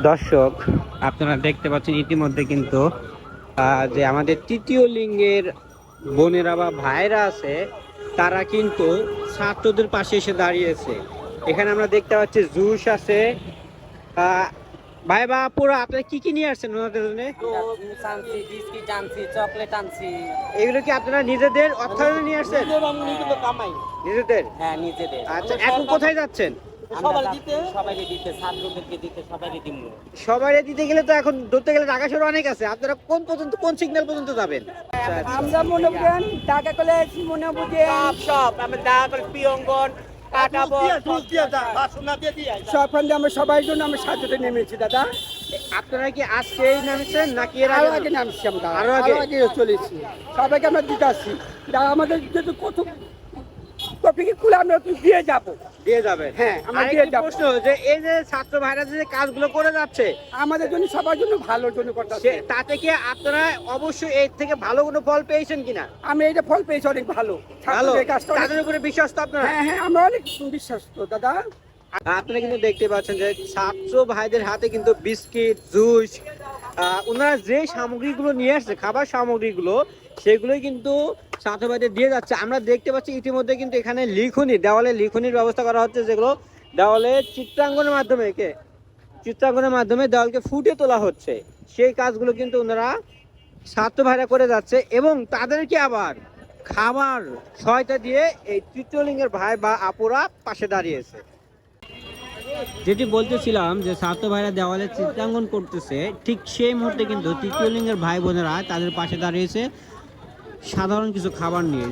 দর্শক আপনারা দেখতে পাচ্ছেন ইতিমধ্যে কিন্তু আহ, যে আমাদের তৃতীয় লিঙ্গের বোনেরা বা ভাইরা আছে তারা কিন্তু ছাত্রদের পাশে এসে দাঁড়িয়েছে। এখানে আমরা দেখতে পাচ্ছি জুস আছে। আহ, ভাই বা পুরো আপনারা কি কি নিয়ে আসছেন ওনাদের জন্য? বিস্কিট আনছি চকলেট আনছি। এগুলো কি আপনারা নিজেদের অর্থায়নে নিয়ে আসছেন? নিজেদের? হ্যাঁ নিজেদের। আচ্ছা এখন কোথায় যাচ্ছেন? সবাই দিতে? সবাই দিতে ছাত্রদেরকে দিতে সবাই দিব। সবাই দিতে গেলে তো এখন ধরতে গেলে ঢাকা শহর অনেক আছে। আপনারা কোন পর্যন্ত কোন সিগন্যাল পর্যন্ত যাবেন? আমরা মনে করেন ঢাকা কলেজ মনে বুঝেন সব আমি ঢাকা পিয়ঙ্গন কাটাবো সব। ফান্ডে আমরা সবাই জন্য আমরা সাহায্যতে নেমেছি দাদা। আপনারা কি আজকেই নামছেন নাকি এর আরও আগে? নামছি আমরা। আরও আগে? চলেছি। সবাইকে আমরা দিতে আসছি। আমাদের যেহেতু কত খুলে আমরা দিয়ে যাব। দিয়ে যাবেন হ্যাঁ, আমরা দিয়ে যাব। প্রশ্ন যে এই যে ছাত্র ভাইরা যে কাজগুলো করে যাচ্ছে আমাদের জন্য সবার জন্য ভালোর জন্য করতে সে তাতে কি আপনারা অবশ্যই এর থেকে ভালো কোনো ফল পেয়েছেন কিনা? আমি এইটা ফল পেয়েছি অনেক ভালো। ভালো? তাদের উপরে বিশ্বাস তো আপনারা? হ্যাঁ হ্যাঁ আমরা অনেক বিশ্বাস তো দাদা। আপনারা কিন্তু দেখতে পাচ্ছেন যে ছাত্র ভাইদের হাতে কিন্তু বিস্কিট জুস ওনারা যে সামগ্রীগুলো নিয়ে আসছে, খাবার সামগ্রীগুলো, সেগুলোই কিন্তু ছাত্র ভাইদের দিয়ে যাচ্ছে। আমরা দেখতে পাচ্ছি ইতিমধ্যে কিন্তু এখানে লিখনি, দেওয়ালে লিখনির ব্যবস্থা করা হচ্ছে যেগুলো দেওয়ালে চিত্রাঙ্গনের মাধ্যমে একে চিত্রাঙ্কনের মাধ্যমে দেওয়ালকে ফুটে তোলা হচ্ছে। সেই কাজগুলো কিন্তু ওনারা ছাত্র ভাইরা করে যাচ্ছে এবং তাদেরকে আবার খাবার সহায়তা দিয়ে এই তৃতীয় লিঙ্গের ভাই বা আপুরা পাশে দাঁড়িয়েছে। যেটি বলতেছিলাম যে ছাত্র ভাইরা দেওয়ালে চিত্রাঙ্কন করতেছে, ঠিক সেই মুহূর্তে কিন্তু তৃতীয় লিঙ্গের ভাই বোনেরা তাদের পাশে দাঁড়িয়েছে সাধারণ কিছু খাবার নিয়ে।